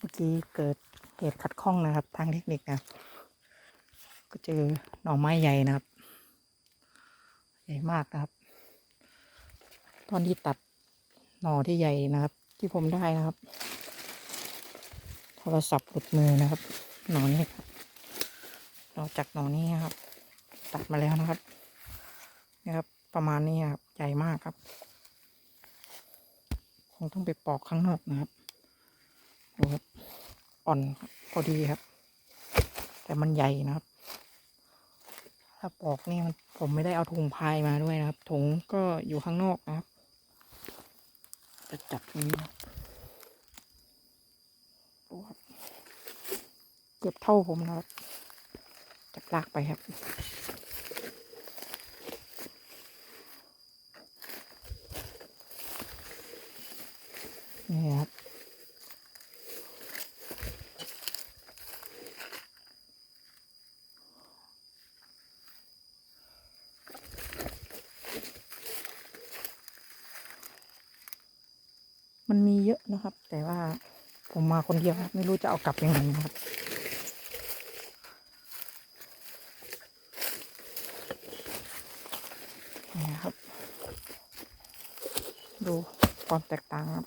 เมื่อกี้เกิดเหตุขัดข้องนะครับ ทางเทคนิคนะก็เจอหน่อไม้ใหญ่นะครับ ใหญ่มากนะครับ ตอนที่ตัดหน่อที่ใหญ่นะครับ ที่ผมได้นะครับโทรศัพท์หลุดมือนะครับ หน่อนี้ครับนอจากหน่อนี้ครับ ตัดมาแล้วนะครับนะครับ ประมาณนี้ครับใหญ่มากครับ คงต้องไปปอกข้างนอกนะครับดูครับ อ่อนพอดีครับ แต่มันใหญ่นะครับ ถ้าปอกนี่มันผมไม่ได้เอาถุงพายมาด้วยนะครับถุงก็อยู่ข้างนอกนะครับจะจับนี้นะเกือบเท่าผมนะครับจับลากไปครับนี่ครับ มันมีเยอะนะครับ แต่ว่าผมมาคนเดียวไม่รู้จะเอากลับยังไงนะครับนี่ครับ ดูความแตกต่างครับ